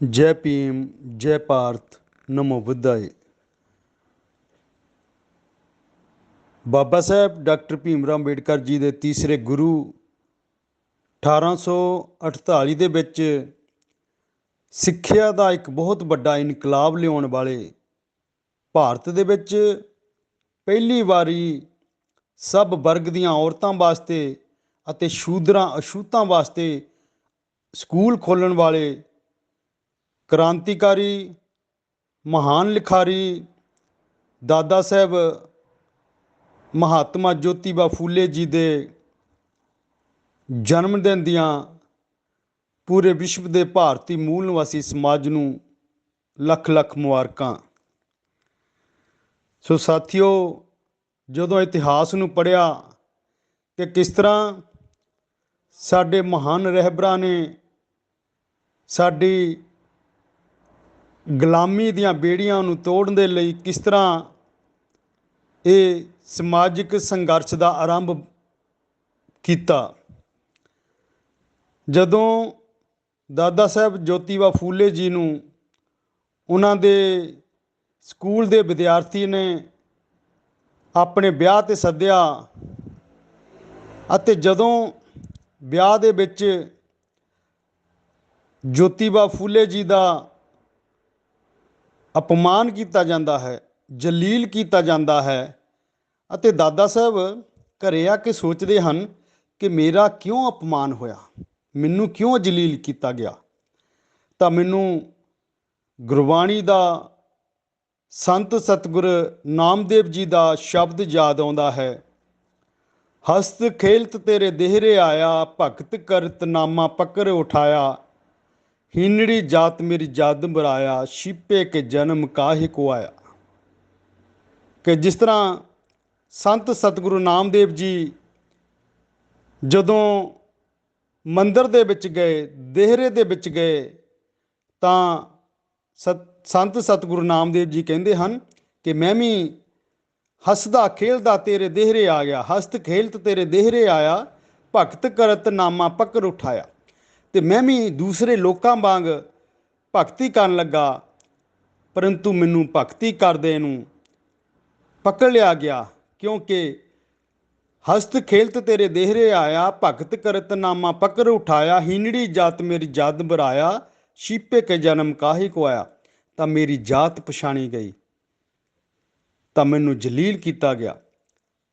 ਜੈ ਭੀਮ ਜੈ ਭਾਰਤ ਨਮੋ ਬੁੱਧਾਏ ਬਾਬਾ ਸਾਹਿਬ ਡਾਕਟਰ ਭੀਮ ਰਾਓ ਅੰਬੇਡਕਰ ਜੀ ਦੇ ਤੀਸਰੇ ਗੁਰੂ 1848 ਦੇ ਵਿੱਚ ਸਿੱਖਿਆ ਦਾ ਇੱਕ ਬਹੁਤ ਵੱਡਾ ਇਨਕਲਾਬ ਲਿਆਉਣ ਵਾਲੇ ਭਾਰਤ ਦੇ ਵਿੱਚ ਪਹਿਲੀ ਵਾਰੀ ਸਭ ਵਰਗ ਦੀਆਂ ਔਰਤਾਂ ਵਾਸਤੇ ਅਤੇ ਸ਼ੂਦਰਾਂ ਅਸ਼ੂਤਾਂ ਵਾਸਤੇ ਸਕੂਲ ਖੋਲ੍ਹਣ ਵਾਲੇ ਕ੍ਰਾਂਤੀਕਾਰੀ ਮਹਾਨ ਲਿਖਾਰੀ ਦਾਦਾ ਸਾਹਿਬ ਮਹਾਤਮਾ ਜੋਤੀਬਾ ਫੂਲੇ ਜੀ ਦੇ ਜਨਮ ਦਿਨ ਦੀਆਂ ਪੂਰੇ ਵਿਸ਼ਵ ਦੇ ਭਾਰਤੀ ਮੂਲ ਨਿਵਾਸੀ ਸਮਾਜ ਨੂੰ ਲੱਖ ਲੱਖ ਮੁਬਾਰਕਾਂ। ਸੋ ਸਾਥੀਓ, ਜਦੋਂ ਇਤਿਹਾਸ ਨੂੰ ਪੜਿਆ ਕਿ ਕਿਸ ਤਰ੍ਹਾਂ ਸਾਡੇ ਮਹਾਨ ਰਹਿਬਰਾਂ ਨੇ ਸਾਡੀ ਗੁਲਾਮੀ ਦੀਆਂ ਬੇੜੀਆਂ ਨੂੰ ਤੋੜਨ ਦੇ ਲਈ ਕਿਸ ਤਰ੍ਹਾਂ ਇਹ ਸਮਾਜਿਕ ਸੰਘਰਸ਼ ਦਾ ਆਰੰਭ ਕੀਤਾ? ਜਦੋਂ ਦਾਦਾ ਸਾਹਿਬ ਜੋਤੀਬਾ ਫੂਲੇ ਜੀ ਨੂੰ ਉਹਨਾਂ ਦੇ ਸਕੂਲ ਦੇ ਵਿਦਿਆਰਥੀ ਨੇ ਆਪਣੇ ਵਿਆਹ ਤੇ ਸੱਦਿਆ ਅਤੇ ਜਦੋਂ ਵਿਆਹ ਦੇ ਵਿੱਚ ਜੋਤੀਬਾ ਫੂਲੇ ਜੀ ਦਾ ਅਪਮਾਨ ਕੀਤਾ ਜਾਂਦਾ ਹੈ, ਜਲੀਲ ਕੀਤਾ ਜਾਂਦਾ ਹੈ। ਅਤੇ ਦਾਦਾ ਸਾਹਿਬ ਘਰੇ ਆ ਕੇ ਸੋਚਦੇ ਹਨ ਕਿ ਮੇਰਾ ਕਿਉਂ ਅਪਮਾਨ ਹੋਇਆ? ਮੈਨੂੰ ਕਿਉਂ ਜਲੀਲ ਕੀਤਾ ਗਿਆ? ਤਾਂ ਮੈਨੂੰ ਗੁਰਬਾਣੀ ਦਾ ਸੰਤ ਸਤਗੁਰ ਨਾਮਦੇਵ ਜੀ ਦਾ ਸ਼ਬਦ ਯਾਦ ਆਉਂਦਾ ਹੈ। ਹਸਤ ਖੇਲਤ ਤੇਰੇ ਦੇਹਰੇ ਆਇਆ, ਭਗਤ ਕਰਤ ਨਾਮਾ ਪਕਰ ਉਠਾਇਆ। ਹੀਨੜੀ ਜਾਤ ਮੇਰੀ ਜਦ ਬਰਾਇਆ ਛਿਪੇ ਕੇ ਜਨਮ ਕਾਹੇ ਕੋ ਆਇਆ। ਕਿ ਜਿਸ ਤਰ੍ਹਾਂ ਸੰਤ ਸਤਿਗੁਰੂ ਨਾਮਦੇਵ ਜੀ ਜਦੋਂ ਮੰਦਰ ਦੇ ਵਿੱਚ ਗਏ, ਦੇਹਰੇ ਦੇ ਵਿੱਚ ਗਏ, ਤਾਂ ਸਤ, ਸੰਤ ਸਤਿਗੁਰੂ ਨਾਮਦੇਵ ਜੀ ਕਹਿੰਦੇ ਹਨ ਕਿ ਮੈਂ ਵੀ ਹੱਸਦਾ ਖੇਲਦਾ ਤੇਰੇ ਦੇਹਰੇ ਆ ਗਿਆ, ਹਸਤ ਖੇਲਤ ਤੇਰੇ ਦੇਹਰੇ ਆਇਆ, ਭਗਤ ਕਰਤ ਨਾਮਾ ਪਕਰ ਉਠਾਇਆ। ਤੇ ਮੈਂ ਵੀ ਦੂਸਰੇ ਲੋਕਾਂ ਵਾਂਗ ਭਗਤੀ ਕਰਨ ਲੱਗਾ, ਪਰੰਤੂ ਮੈਨੂੰ ਭਗਤੀ ਕਰਦੇ ਨੂੰ ਪਕੜ ਲਿਆ ਗਿਆ, ਕਿਉਂਕਿ ਹਸਤ ਖੇਲਤ ਤੇਰੇ ਦੇਹਰੇ ਆਇਆ, ਭਗਤ ਕਰਤ ਨਾਮਾ ਪਕੜ ਉਠਾਇਆ ਹੀਨੜੀ ਜਾਤ ਮੇਰੀ ਜਦ ਬਰਾਇਆ, ਛੀਪੇ ਕੇ ਜਨਮ ਕਾਹੇ ਕੋ ਆਇਆ, ਤਾਂ ਮੇਰੀ ਜਾਤ ਪਛਾਣੀ ਗਈ। ਤਾਂ ਮੈਨੂੰ ਜਲੀਲ ਕੀਤਾ ਗਿਆ,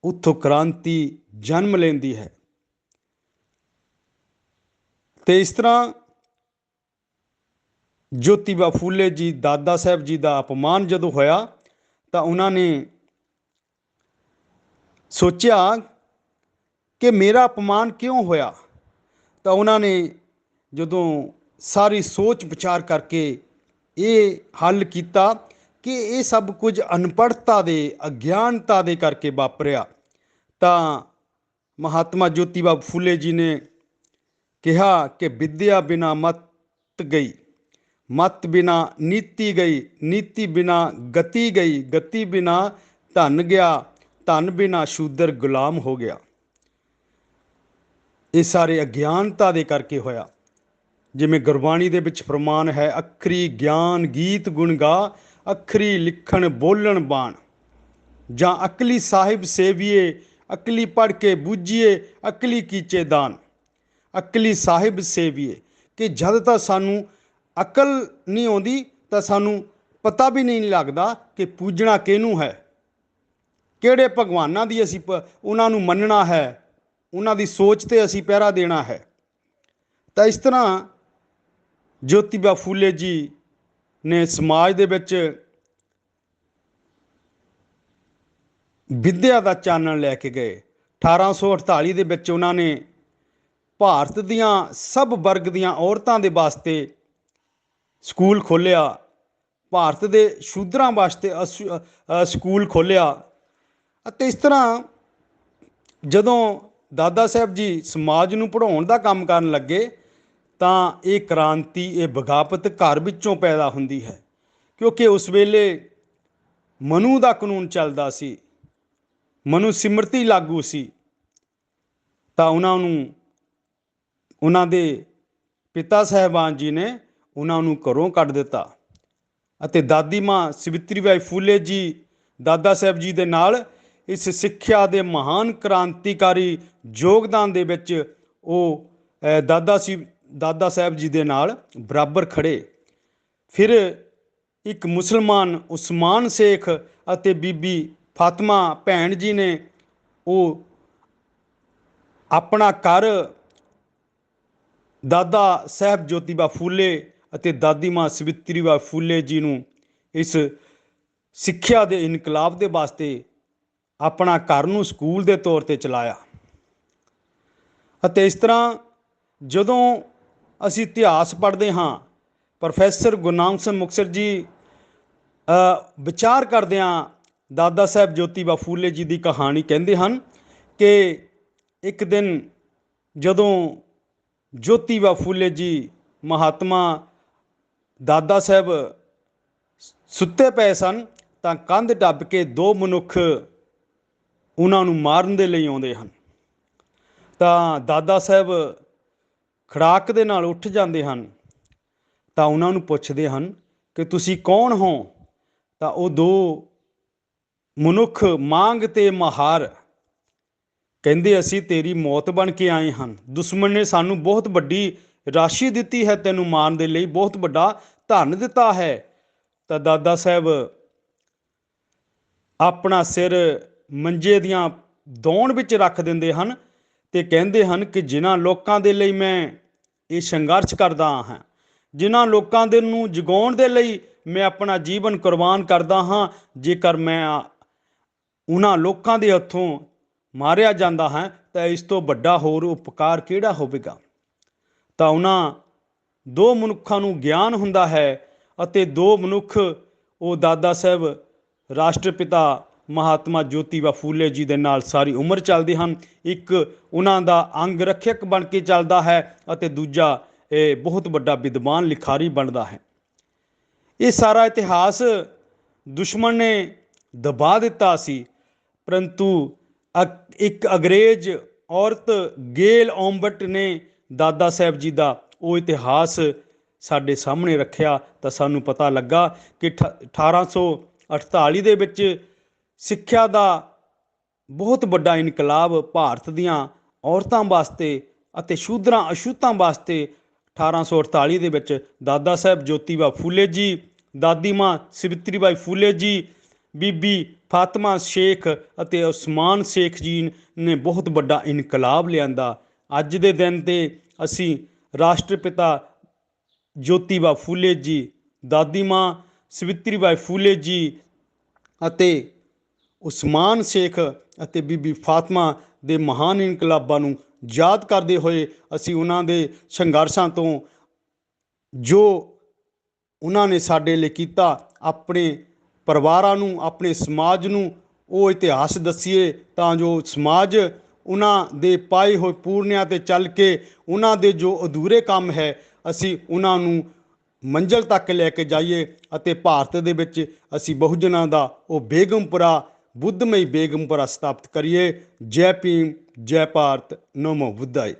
ਉੱਥੋਂ ਕ੍ਰਾਂਤੀ ਜਨਮ ਲੈਂਦੀ ਹੈ। ਤੇ ਇਸ ਤਰ੍ਹਾਂ ਜੋਤੀਬਾ ਫੂਲੇ ਜੀ, ਦਾਦਾ ਸਾਹਿਬ ਜੀ ਦਾ ਅਪਮਾਨ ਜਦੋਂ ਹੋਇਆ, ਤਾਂ ਉਹਨਾਂ ਨੇ ਸੋਚਿਆ ਕਿ ਮੇਰਾ ਅਪਮਾਨ ਕਿਉਂ ਹੋਇਆ? ਤਾਂ ਉਹਨਾਂ ਨੇ ਜਦੋਂ ਸਾਰੀ ਸੋਚ ਵਿਚਾਰ ਕਰਕੇ ਇਹ ਹੱਲ ਕੀਤਾ ਕਿ ਇਹ ਸਭ ਕੁਝ ਅਨਪੜ੍ਹਤਾ ਦੇ, ਅਗਿਆਨਤਾ ਦੇ ਕਰਕੇ ਵਾਪਰਿਆ, ਤਾਂ ਮਹਾਤਮਾ ਜੋਤੀਬਾ ਫੂਲੇ ਜੀ ਨੇ ਕਿਹਾ ਕਿ ਵਿਦਿਆ ਬਿਨਾ ਮਤ ਗਈ, ਮਤ ਬਿਨਾ ਨੀਤੀ ਗਈ, ਨੀਤੀ ਬਿਨਾ ਗਤੀ ਗਈ, ਗਤੀ ਬਿਨਾ ਧਨ ਗਿਆ, ਧਨ ਬਿਨਾ ਸ਼ੂਦਰ ਗੁਲਾਮ ਹੋ ਗਿਆ। ਇਹ ਸਾਰੇ ਅਗਿਆਨਤਾ ਦੇ ਕਰਕੇ ਹੋਇਆ। ਜਿਵੇਂ ਗੁਰਬਾਣੀ ਦੇ ਵਿੱਚ ਫਰਮਾਨ ਹੈ, ਅਖਰੀ ਗਿਆਨ ਗੀਤ ਗੁਣ ਗਾ, ਅਖਰੀ ਲਿਖਣ ਬੋਲਣ ਬਾਣ। ਜਾਂ ਅਕਲੀ ਸਾਹਿਬ ਸੇਵੀਏ, ਅਕਲੀ ਪੜ ਕੇ ਬੂਝੀਏ, ਅਕਲੀ ਕੀਚੇ ਦਾਨ। ਅਕਲੀ ਸਾਹਿਬ ਸੇਵੀਏ, ਕਿ ਜਦ ਤਾਂ ਸਾਨੂੰ ਅਕਲ ਨਹੀਂ ਆਉਂਦੀ, ਤਾਂ ਸਾਨੂੰ ਪਤਾ ਵੀ ਨਹੀਂ ਲੱਗਦਾ ਕਿ ਪੂਜਣਾ ਕਿਹਨੂੰ ਹੈ। ਕਿਹੜੇ ਭਗਵਾਨਾਂ ਦੀ ਅਸੀਂ ਪ- ਉਹਨਾਂ ਨੂੰ ਮੰਨਣਾ ਹੈ, ਉਹਨਾਂ ਦੀ ਸੋਚ ਤੇ ਅਸੀਂ ਪਹਿਰਾ ਦੇਣਾ ਹੈ। ਤਾਂ ਇਸ ਤਰ੍ਹਾਂ ਜੋਤੀਬਾ ਫੂਲੇ ਜੀ ਨੇ ਸਮਾਜ ਦੇ ਵਿੱਚ ਵਿਦਿਆ ਦਾ ਚਾਨਣ ਲੈ ਕੇ ਗਏ। 1848 ਦੇ ਵਿੱਚ ਉਹਨਾਂ ਨੇ ਭਾਰਤ ਦੀਆਂ ਸਭ ਵਰਗ ਦੀਆਂ ਔਰਤਾਂ ਦੇ ਵਾਸਤੇ ਸਕੂਲ ਖੋਲ੍ਹਿਆ, ਭਾਰਤ ਦੇ ਸ਼ੂਦਰਾਂ ਵਾਸਤੇ ਅਸ- ਸਕੂਲ ਖੋਲ੍ਹਿਆ ਅਤੇ ਇਸ ਤਰ੍ਹਾਂ ਜਦੋਂ ਦਾਦਾ ਸਾਹਿਬ ਜੀ ਸਮਾਜ ਨੂੰ ਪੜ੍ਹਾਉਣ ਦਾ ਕੰਮ ਕਰਨ ਲੱਗੇ ਤਾਂ ਇਹ ਕ੍ਰਾਂਤੀ, ਇਹ ਬਗਾਵਤ ਘਰ ਵਿੱਚੋਂ ਪੈਦਾ ਹੁੰਦੀ ਹੈ ਕਿਉਂਕਿ ਉਸ ਵੇਲੇ ਮਨੂ ਦਾ ਕਾਨੂੰਨ ਚੱਲਦਾ ਸੀ, ਮਨੂ ਸਿਮਰਤੀ ਲਾਗੂ ਸੀ ਤਾਂ ਉਹਨਾਂ ਨੂੰ ਉਹਨਾਂ ਦੇ ਪਿਤਾ ਸਾਹਿਬਾਨ ਜੀ ਨੇ ਉਹਨਾਂ ਨੂੰ ਘਰੋਂ ਕੱਢ ਦਿੱਤਾ ਅਤੇ ਦਾਦੀ ਮਾਂ ਸਵਿਤਰੀ ਬਾਈ ਫੂਲੇ ਜੀ, ਦਾਦਾ ਸਾਹਿਬ ਜੀ ਦੇ ਨਾਲ ਇਸ ਸਿੱਖਿਆ ਦੇ ਮਹਾਨ ਕ੍ਰਾਂਤੀਕਾਰੀ ਯੋਗਦਾਨ ਦੇ ਵਿੱਚ ਉਹ ਦਾਦਾ ਸੀ, ਦਾਦਾ ਸਾਹਿਬ ਜੀ ਦੇ ਨਾਲ ਬਰਾਬਰ ਖੜੇ ਫਿਰ ਇੱਕ ਮੁਸਲਮਾਨ ਉਸਮਾਨ ਸ਼ੇਖ ਅਤੇ ਬੀਬੀ ਫਾਤਮਾ ਭੈਣ ਜੀ ਨੇ ਉਹ ਆਪਣਾ ਘਰ ਦਾਦਾ ਸਾਹਿਬ ਜੋਤੀਬਾ ਫੂਲੇ ਅਤੇ ਦਾਦੀ ਮਾਂ ਸਵਿਤਰੀਬਾ ਫੂਲੇ ਜੀ ਨੂੰ ਇਸ ਸਿੱਖਿਆ ਦੇ ਇਨਕਲਾਬ ਦੇ ਵਾਸਤੇ ਆਪਣਾ ਘਰ ਨੂੰ ਸਕੂਲ ਦੇ ਤੌਰ ਤੇ ਚਲਾਇਆ। ਅਤੇ ਇਸ ਤਰ੍ਹਾਂ ਜਦੋਂ ਅਸੀਂ ਇਤਿਹਾਸ ਪੜ੍ਹਦੇ ਹਾਂ, ਪ੍ਰੋਫੈਸਰ ਗੁਰਨਾਮ ਸਿੰਘ ਮੁਕਤਸਰ ਜੀ ਵਿਚਾਰ ਕਰਦੇ ਹਾਂ, ਦਾਦਾ ਸਾਹਿਬ ਜੋਤੀਬਾ ਫੂਲੇ ਜੀ ਦੀ ਕਹਾਣੀ ਕਹਿੰਦੇ ਹਨ ਕਿ ਇੱਕ ਦਿਨ ਜਦੋਂ ਜੋਤੀਬਾ ਫੂਲੇ ਜੀ, ਮਹਾਤਮਾ ਦਾਦਾ ਸਾਹਿਬ ਸੁੱਤੇ ਪਏ ਸਨ, ਤਾਂ ਕੰਧ ਟੱਪ ਕੇ ਦੋ ਮਨੁੱਖ ਉਹਨਾਂ ਨੂੰ ਮਾਰਨ ਦੇ ਲਈ ਆਉਂਦੇ ਹਨ। ਤਾਂ ਦਾਦਾ ਸਾਹਿਬ ਖੜਾਕ ਦੇ ਨਾਲ ਉੱਠ ਜਾਂਦੇ ਹਨ, ਤਾਂ ਉਹਨਾਂ ਨੂੰ ਪੁੱਛਦੇ ਹਨ ਕਿ ਤੁਸੀਂ ਕੌਣ ਹੋ? ਤਾਂ ਉਹ ਦੋ ਮਨੁੱਖ ਮੰਗ ਤੇ ਮਹਾਰ ਕਹਿੰਦੇ ਅਸੀਂ ਤੇਰੀ ਮੌਤ ਬਣ ਕੇ ਆਏ ਹਨ ਦੁਸ਼ਮਣ ਨੇ ਸਾਨੂੰ ਬਹੁਤ ਵੱਡੀ ਰਾਸ਼ੀ ਦਿੱਤੀ ਹੈ, ਤੈਨੂੰ ਮਾਰਨ ਦੇ ਲਈ ਬਹੁਤ ਵੱਡਾ ਧਨ ਦਿੱਤਾ ਹੈ। ਤਾਂ ਦਾਦਾ ਸਾਹਿਬ, ਆਪਣਾ ਸਿਰ ਮੰਜੇ ਦੀਆਂ ਦੌਣ ਵਿੱਚ ਰੱਖ ਦਿੰਦੇ ਹਨ ਤੇ ਕਹਿੰਦੇ ਹਨ ਕਿ ਜਿਨ੍ਹਾਂ ਲੋਕਾਂ ਦੇ ਲਈ ਮੈਂ ਇਹ ਸੰਘਰਸ਼ ਕਰਦਾ ਹਾਂ, ਜਿਨ੍ਹਾਂ ਲੋਕਾਂ ਦੇ ਨੂੰ ਜਗਾਉਣ ਦੇ ਲਈ ਮੈਂ ਆਪਣਾ ਜੀਵਨ ਕੁਰਬਾਨ ਕਰਦਾ ਹਾਂ, ਜੇਕਰ ਮੈਂ ਉਹਨਾਂ ਲੋਕਾਂ ਦੇ ਹੱਥੋਂ ਮਾਰਿਆ ਜਾਂਦਾ ਹੈ, ਤਾਂ ਇਸ ਤੋਂ ਵੱਡਾ ਹੋਰ ਉਪਕਾਰ ਕਿਹੜਾ ਹੋਵੇਗਾ? ਤਾਂ ਉਹਨਾਂ ਦੋ ਮਨੁੱਖਾਂ ਨੂੰ ਗਿਆਨ ਹੁੰਦਾ ਹੈ ਅਤੇ ਦੋ ਮਨੁੱਖ, ਉਹ ਦਾਦਾ ਸਾਹਿਬ, ਰਾਸ਼ਟਰਪਿਤਾ ਮਹਾਤਮਾ ਜੋਤੀਬਾ ਫੂਲੇ ਜੀ ਦੇ ਨਾਲ ਸਾਰੀ ਉਮਰ ਚੱਲਦੇ ਹਨ। ਇੱਕ ਉਹਨਾਂ ਦਾ ਅੰਗ ਰੱਖਿਅਕ ਬਣ ਕੇ ਚੱਲਦਾ ਹੈ ਅਤੇ ਦੂਜਾ ਇਹ ਬਹੁਤ ਵੱਡਾ ਵਿਦਵਾਨ ਲਿਖਾਰੀ ਬਣਦਾ ਹੈ। ਇਹ ਸਾਰਾ ਇਤਿਹਾਸ ਦੁਸ਼ਮਣ ਨੇ ਦਬਾ ਦਿੱਤਾ ਸੀ, ਪਰੰਤੂ ਇੱਕ ਅੰਗਰੇਜ਼ ਔਰਤ ਗੇਲ ਓਮਬਟ ਨੇ ਦਾਦਾ ਸਾਹਿਬ ਜੀ ਦਾ ਉਹ ਇਤਿਹਾਸ ਸਾਡੇ ਸਾਹਮਣੇ ਰੱਖਿਆ ਤਾਂ ਸਾਨੂੰ ਪਤਾ ਲੱਗਾ ਕਿ ਅਠ- 1848 ਦੇ ਵਿੱਚ ਸਿੱਖਿਆ ਦਾ ਬਹੁਤ ਵੱਡਾ ਇਨਕਲਾਬ ਭਾਰਤ ਦੀਆਂ ਔਰਤਾਂ ਵਾਸਤੇ ਅਤੇ ਸ਼ੂਦਰਾਂ, ਅਸ਼ੂਤਾਂ ਵਾਸਤੇ 1848 ਦੇ ਵਿੱਚ ਦਾਦਾ ਸਾਹਿਬ ਜੋਤੀਬਾ ਫੂਲੇ ਜੀ, ਦਾਦੀ ਮਾਂ ਸਿਵਿਤਰੀਬਾਈ ਫੂਲੇ ਜੀ ਬੀਬੀ ਫਾਤਿਮਾ ਸ਼ੇਖ ਅਤੇ ਉਸਮਾਨ ਸ਼ੇਖ ਜੀ ਨੇ ਬਹੁਤ ਵੱਡਾ ਇਨਕਲਾਬ ਲਿਆਂਦਾ। ਅੱਜ ਦੇ ਦਿਨ ਤੇ ਅਸੀਂ ਰਾਸ਼ਟਰਪਿਤਾ ਜੋਤੀਬਾ ਫੂਲੇ ਜੀ, ਦਾਦੀ ਮਾਂ ਸਵਿਤਰੀਬਾਈ ਫੂਲੇ ਜੀ ਅਤੇ ਉਸਮਾਨ ਸ਼ੇਖ ਅਤੇ ਬੀਬੀ ਫਾਤਿਮਾ ਦੇ ਮਹਾਨ ਇਨਕਲਾਬਾਂ ਨੂੰ ਯਾਦ ਕਰਦੇ ਹੋਏ ਅਸੀਂ ਉਹਨਾਂ ਦੇ ਸੰਘਰਸ਼ਾਂ ਤੋਂ ਜੋ ਉਹਨਾਂ ਨੇ ਸਾਡੇ ਲਈ ਕੀਤਾ, ਆਪਣੇ ਪਰਿਵਾਰਾਂ ਨੂੰ, ਆਪਣੇ ਸਮਾਜ ਨੂੰ ਉਹ ਇਤਿਹਾਸ ਦੱਸੀਏ ਤਾਂ ਜੋ ਸਮਾਜ ਉਹਨਾਂ ਦੇ ਪਾਏ ਹੋਏ ਪੂਰਨਿਆਂ ਤੇ ਚੱਲ ਕੇ ਉਹਨਾਂ ਦੇ ਜੋ ਅਧੂਰੇ ਕੰਮ ਹੈ, ਅਸੀਂ ਉਹਨਾਂ ਨੂੰ ਮੰਜ਼ਲ ਤੱਕ ਲੈ ਕੇ ਜਾਈਏ ਅਤੇ ਭਾਰਤ ਦੇ ਵਿੱਚ ਅਸੀਂ ਬਹੁਜਨਾਂ ਦਾ ਉਹ ਬੇਗਮਪੁਰਾ ਬੁੱਧਮਈ ਬੇਗਮਪੁਰਾ ਸਥਾਪਿਤ ਕਰੀਏ। ਜੈ ਭੀਮ, ਜੈ ਭਾਰਤ, ਨਮੋ ਬੁੱਧਾਈ।